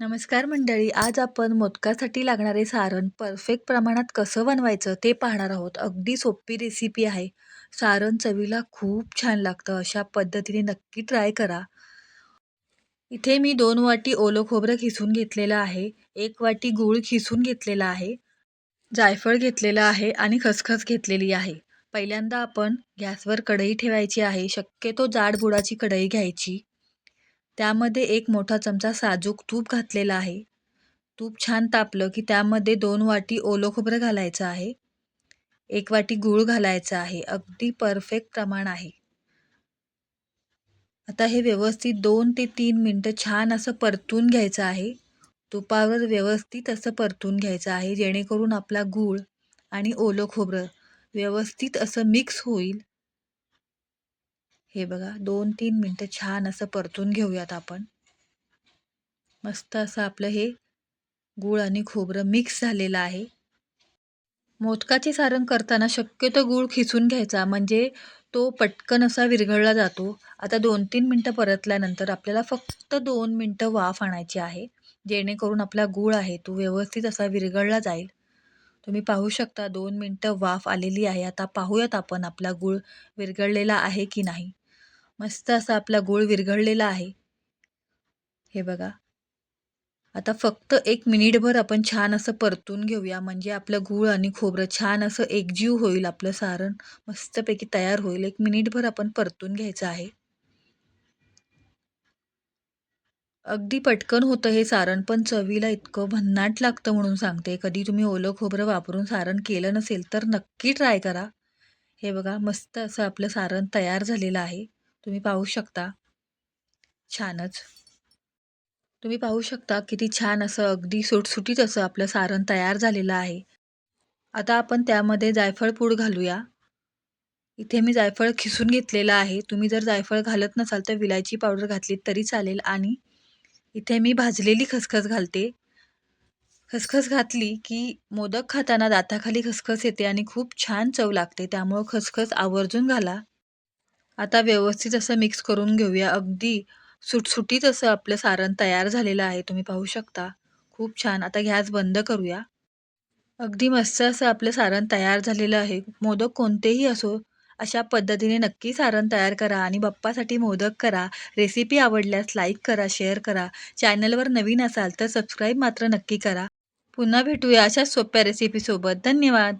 नमस्कार मंडळी आज आपण मोदकासाठी लागणारे सारण परफेक्ट प्रमाणात कसं बनवायचं ते पाहणार आहोत. अगदी सोपी रेसिपी आहे. सारण चवीला खूप छान लागतं अशा पद्धतीने नक्की ट्राय करा. इथे मी दोन वाटी ओलं खोबरं खिसून घेतलेलं आहे एक वाटी गूळ खिसून घेतलेला आहे जायफळ घेतलेलं आहे आणि खसखस घेतलेली आहे. पहिल्यांदा आपण गॅसवर कढई ठेवायची आहे शक्यतो जाड बुडाची कढई घ्यायची. त्यामध्ये एक मोठा चमचा साजूक तूप घातलेला आहे. तूप छान तापलं की त्यामध्ये दोन वाटी ओलं खोबरं घालायचं आहे. एक वाटी गूळ घालायचा आहे. अगदी परफेक्ट प्रमाण आहे. आता हे व्यवस्थित दोन ते तीन मिनटं छान असं परतून घ्यायचं आहे. तुपावर व्यवस्थित असं परतून घ्यायचं आहे. जेणेकरून आपला गूळ आणि ओलं खोबरं व्यवस्थित असं मिक्स होईल. हे बघा दोन तीन मिनटं छान असं परतून घेऊयात आपण. मस्त असं आपलं हे गूळ आणि खोबरं मिक्स झालेलं आहे. मोदकाचे सारण करताना शक्यतो गूळ खिसून घ्यायचा म्हणजे तो पटकन असा विरघळला जातो. आता दोन तीन मिनटं परतल्यानंतर आपल्याला फक्त दोन मिनटं वाफ आणायची आहे जेणेकरून आपला गूळ आहे तो व्यवस्थित असा विरघळला जाईल. तुम्ही पाहू शकता दोन मिनटं वाफ आलेली आहे. आता पाहूयात आपण आपला गूळ विरघळलेला आहे की नाही. मस्त असा आपला गूळ विरघळलेला आहे. हे बघा. आता फक्त एक मिनिटभर आपण छान असं परतून घेऊया. म्हणजे आपलं गूळ आणि खोबरं छान असं एकजीव होईल आपलं सारण. मस्तपैकी तयार होईल. एक मिनिटभर आपण परतून घ्यायचं आहे. अगदी पटकन होतं हे सारण पण चवीला इतकं भन्नाट लागतं म्हणून सांगते. कधी तुम्ही ओलं खोबरं वापरून सारण केलं नसेल तर नक्की ट्राय करा. हे बघा मस्त असं आपलं सारण तयार झालेलं आहे. तुम्ही पाहू शकता. छानच. तुम्ही पाहू शकता किती छान असं अगदी सुटसुटीत असं आपलं सारण तयार झालेलं आहे. आता आपण त्यामध्ये जायफळ पूड घालूया. इथे मी जायफळ खिसून घेतलेलं आहे. तुम्ही जर जायफळ घालत नसाल तर विलायची पावडर घातली तरी चालेल आणि इथे मी भाजलेली खसखस घालते. खसखस घातली की मोदक खाताना दाताखाली खसखस येते आणि खूप छान चव लागते. त्यामुळं खसखस आवर्जून घाला. आता व्यवस्थित असं मिक्स करून घेऊया. अगदी सुटसुटीत असं आपलं सारण तयार झालेलं आहे. तुम्ही पाहू शकता. खूप छान. आता गॅस बंद करूया. अगदी मस्त असं आपलं सारण तयार झालेलं आहे. मोदक कोणतेही असो अशा पद्धतीने नक्की सारण तयार करा आणि बाप्पासाठी मोदक करा. रेसिपी आवडल्यास लाईक करा शेअर करा. चॅनलवर नवीन असाल तर सबस्क्राईब मात्र नक्की करा. पुन्हा भेटूया अशाच सोप्या रेसिपीसोबत धन्यवाद!